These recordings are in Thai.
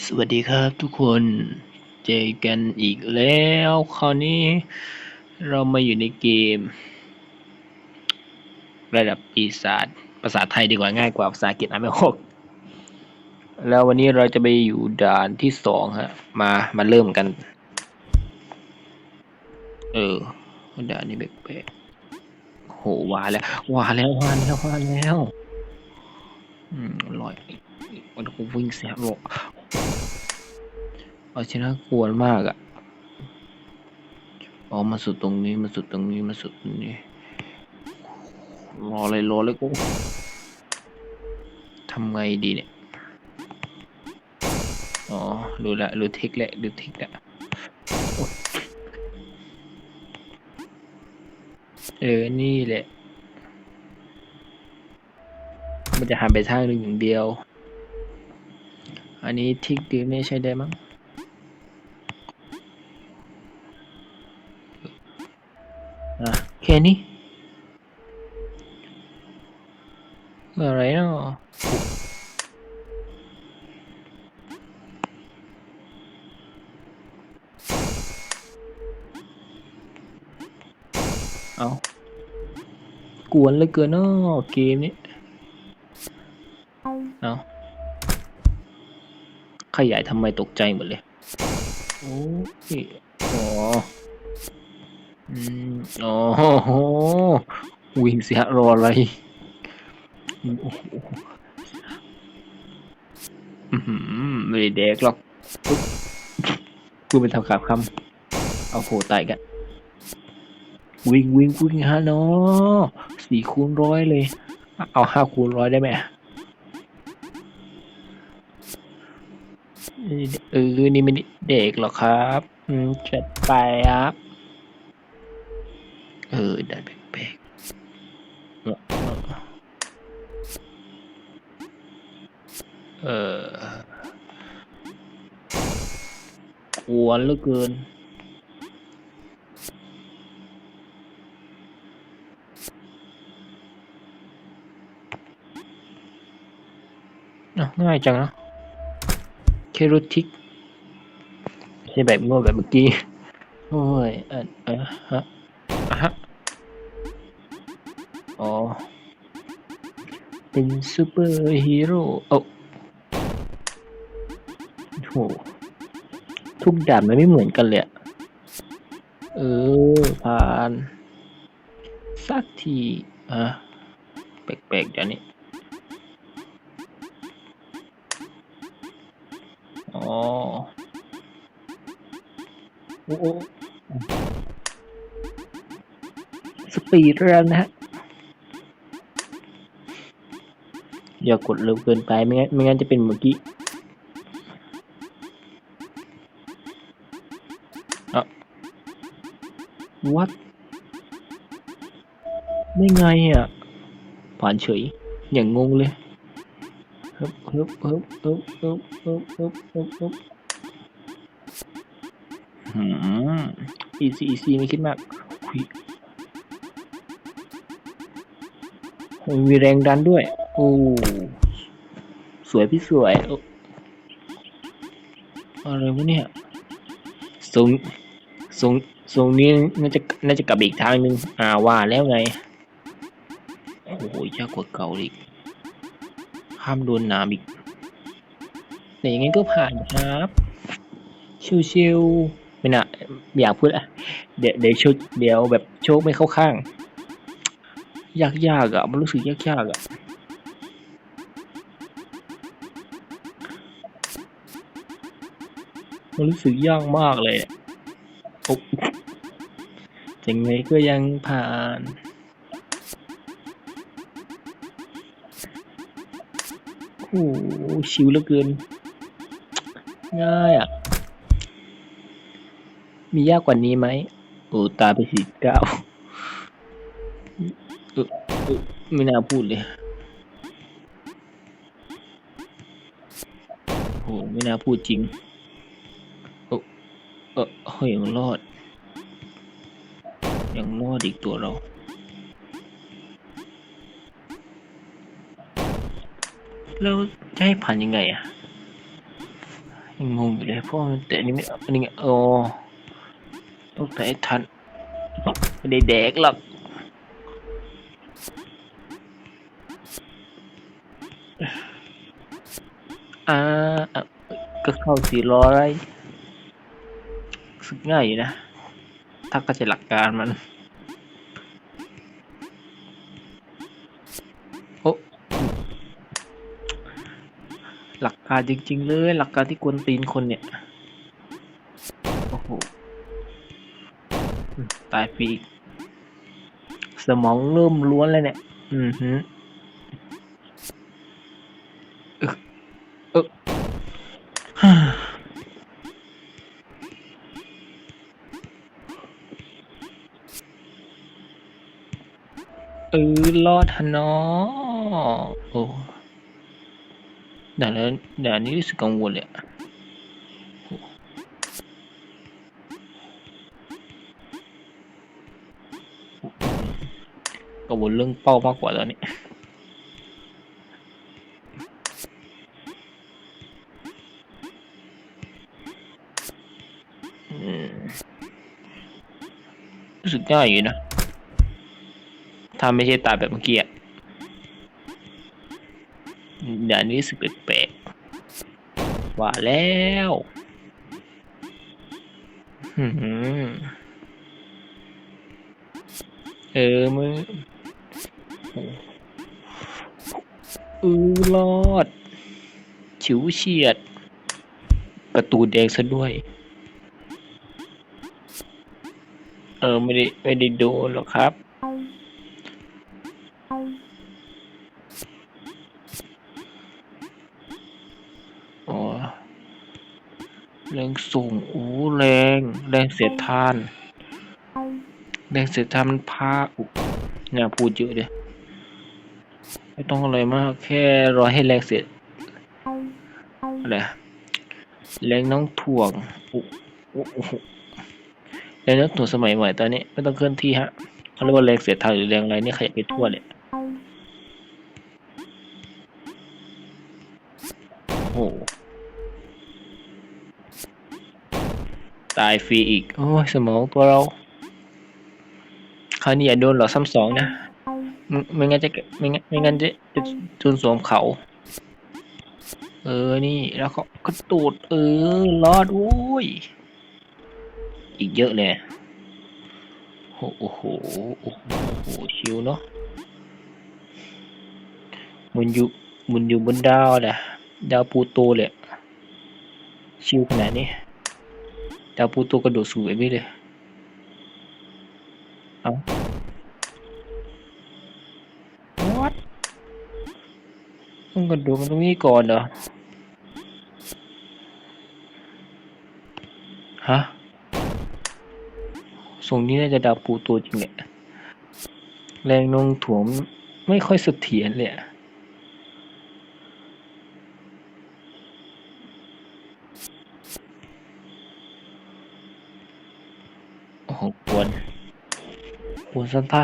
สวัสดีครับทุกคนเจอกันอีกแล้ว คราวนี้เรามาอยู่ในเกม ระดับปีศาจภาษาไทยดีกว่าง่ายกว่าภาษาอังกฤษอ่านไม่ออกแล้ววันนี้เราจะไปอยู่ด่านที่สองฮะ มามาเริ่มกัน เออด่านนี้แปลกๆโหว่าแล้วว่าแล้วว่าแล้วว่าแล้วอืมลอยมันคงวิ่งเสียหรอก เอาชนะกวนมากอะ่ะอ๋อมาสุดตรงนี้มาสุดตรงนี้มาสุดตรงนี้รอเลยรอเลยกูทำไงดีเนี่ย อ๋อ รู้ละ รู้เทคแหละ รู้เทคละเออ นี่แหละ มันจะหันไปทางหนึ่งอย่างเดียว อันนี้ทิกดีไม่ใช่ได้มั้ง แค่นี้อะไรเนาะเอากวนเลือเกินเนาะเกมนี้เอาขยายทำไมตกใจหมดเลย โอ้ยอ๋อ อืมอ๋อวิ่งเสียรออะไรอืมไม่ได้แดกหรอกกูเป็นทำขาบคำเอาโหตายกัน วิ่งวิ่งวิ่งฮะเนาะสี่คูณร้อยเลย เอาห้าคูณร้อยได้ไหมเออ นี่ไม่เด็กหรอกครับจัดไปครับ เออได้แปลกๆเออกวนเหลือเกินอะง่ายจังนะแค่รูทิกใช่แบบง่แบบเมื่อกี้ โอ้ยเออเออฮะ เป็นซูเปอร์ฮีโร่โอ้โหทุกด่านมันไม่เหมือนกันเลยเออ ผ่าน สักทีอะแปลกๆเดี๋ยวนี้อ๋อโอ้โอ้สปีดแรันนะฮะ อย่ากดเร็วเกินไปไม่งั้นไม่งั้นจะเป็นเมื่อกี้อะ what ไม่ไงอะ ผ่านเฉย อย่างงงเลยฮึบฮึบฮึบฮึบฮึบฮึบฮึบฮึบฮึบหืม easy easy ไม่คิดมากอุ๊ยโอ้ยมีแรงดันด้วย โอ้สวยพี่สวยอะไรวะเนี่ยทรงทรงทรงนี้น่าจะน่าจะกลับอีกทางนึงอ่าว่าแล้วไงโอ้โหยากกว่าเก่าอีกห้ามโดนน้ำอีกแต่ยังไงก็ผ่านครับชิวๆไม่น่ะอยากพูดอะเดี๋ยวเดี๋ยวโชคเดี๋ยวแบบโชคไม่เข้าข้าง ยากๆอะมันรู้สึกยากๆอะ มันรู้สึกยากมากเลยอะโอ๊ะยังไงก็ยังผ่านโอ้โหชิวเหลือเกิน ง่ายอะ มียากกว่านี้ไหมโอ้ตาไปสี่เก้าไม่น่าพูดเลยโอ้ไม่น่าพูดจริง เออเฮ้ยยังรอด ยังรอดอีกตัวเราแล้วจะให้ผ่านยังไงอะยังงงอยู่เลยเพราะมันแต่นนี้ไม่อันนี้ไงโอ้ต้องแต่ทันไม่ได้แดกหรอกอ่าก็เข้าสี่ร้อยสึก ง่ายอยู่นะ ถ้าก็จะหลักการมัน โอ้หลักการจริง ๆ เลย หลักการที่กวนตีนคนเนี่ย โอ้โห ตายฟรีอีกสมองเริ่มล้วนแล้วเนี่ย อือหืออเออฮ่า เออรอดฮะเนาะโอ้ด่านนั้นด่านนี้รู้สึกกังวลเลยกังวลเรื่องเป้ามากกว่าตอนนี้รู้สึกง่ายอยู่นะ ถ้าไม่ใช่ตายแบบเมื่อกี้อะด่านนี้สึกแปลกๆว่าแล้วเออมึงเออรอด ฉิวเฉียด ประตูแดงซะด้วย เออ ไม่ได้ ไม่ได้โดนหรอกครับ อ๋อ แรงส่งโอ้แรง แรงเสียดทาน แรงเสียดทานมันพาอุเนี่ยพูดเยอะเลยไม่ต้องอะไรมากแค่รอให้แรงเสียดอะไรแรงน้องถ่วงอ้โอ้โอ้โหแรงน้องถ่วงสมัยใหม่ตอนนี้ไม่ต้องเคลื่อนที่ฮะเขาเรียกว่าแรงเสียดทานหรือแรงอะไรนี่ขยับไปทั่วเลยโอ้โห ตายฟรีอีก โอ้ยสมองตัวเรา คราวนี้อย่าโดนหลอกซ้ำสองนะ ไม่ไม่งั้นจะไม่งั้นไม่งั้นจะจะจนสวมเขา เออ นี่ แล้วก็กระตูด เออ รอดโว้ย อีกเยอะเลยโอ้โห โอ้โห โอ้โห ชิวเนาะมันอยู่มันอยู่บนดาวนะดาวปูโตเลยชิวขนาดนี้ ดาวปูโตกระโดดสูงแบบนี้เลย เอา what ต้องกระโดดมันตรงนี้ก่อนเหรอ ฮะทรงนี้น่าจะดาวปูโตจริงแหละ แรงโน้มถ่วงไม่ค่อยเสถียรเลยอะโอ้โหปวด ปวดสันท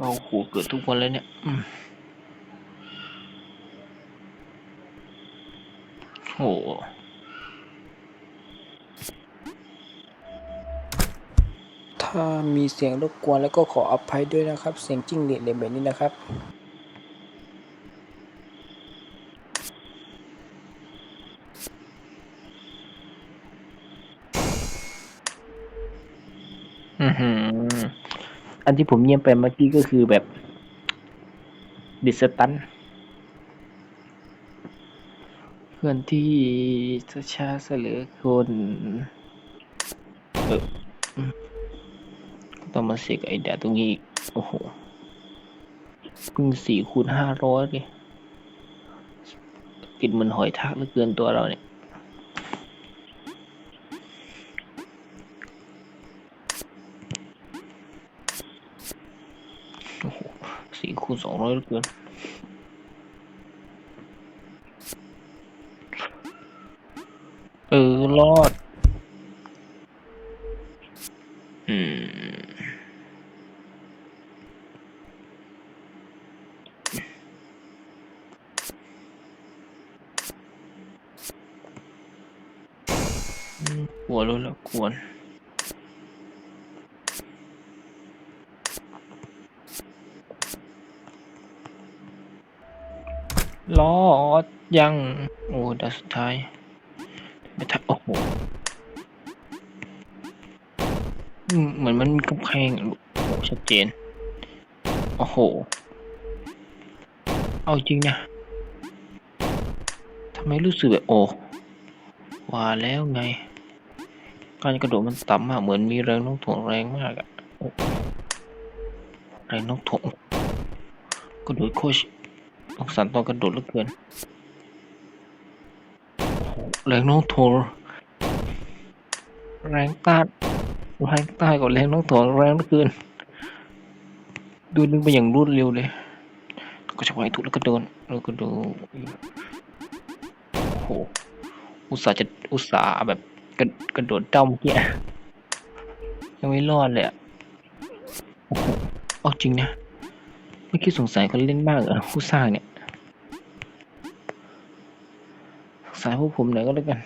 เหลือเกินพวกนี้อืมเอาอ๋ออืมก็โหเกิดทุกวันเลยเนี่ยอืมโหถ้ามีเสียงรบกวนแล้วก็ขออภัยด้วยนะครับ เสียงจิ้งหรีดในแบบนี้นะครับอือหือ อันที่ผมเงียบไปเมื่อกี้ก็คือแบบดิสตันเพื่อนที่ช้าเสลือคนเออต้องมาเสกไอ้ดาตรงนี้อีก โอ้โหเพิ่งสี่คูณห้าร้อยเลยกินเหมันหอยทากเหลือเกินตัวเราเนี่ย โอ้โหสี่คูณส องร้อยเกินเออรอด อืมอืมกลัวรู้แล้วกวน รอดยัง โอ้ดาสุดท้ายไม่ทักโอ้โหเหมือนมันมีกำแพงโอ้โหชัดเจน โอ้โห เอาจริงนะทำไมรู้สึกแบบโอ้ว่าแล้วไง การกระโดดมันต่ำมากเหมือนมีแรงน้มถ่วงแรงมากอะแรงน้มถ่วงกระโดดโคชต้อง สันตอนกระโดดเหลือเกินแรงน้มถ่วงแรงต้านแรงต้านกับแรงน้มถ่วงแรงเหลือเกินดูนึงไปอย่างรวดเร็วเลย ก็จะไว้ถูกแล้วก็โดนแล้วก็โดนโอ้โหอุตส่าห์จะอุตส่าห์แบบกระกระโดดเจ้าเมื่อกี้ยังไม่รอดเลยอะโอ้โหเอาจริงนะไม่คิดสงสัยคนเล่นมากเหรอผู้สร้างเนี่ย สายพวกผมหน่อยก็แล้วกัน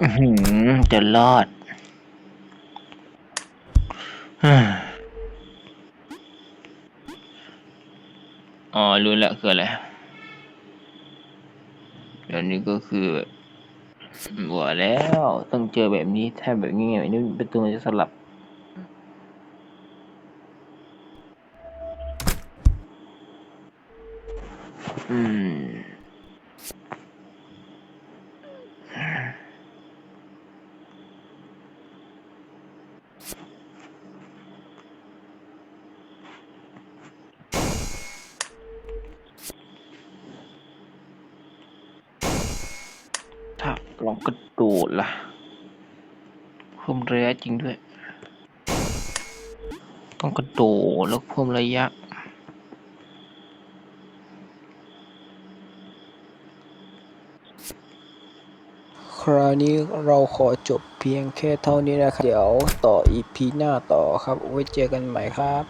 อื้อหือจะรอดอ๋อรู้แล้วคืออะไร นี้ก็คือบัวแล้วต้องเจอแบบนี้แทบแบบนี้ไงนี่เป็นตัวมันจะสลับอืม ถ้าลองกระโดดล่ะเพิ่มระยะจริงด้วย ต้องกระโดดแล้วเพิ่มระยะคราวนี้เราขอจบเพียงแค่เท่านี้นะครับ เดี๋ยวต่ออีพีหน้าต่อครับ ไว้เจอกันใหม่ครับ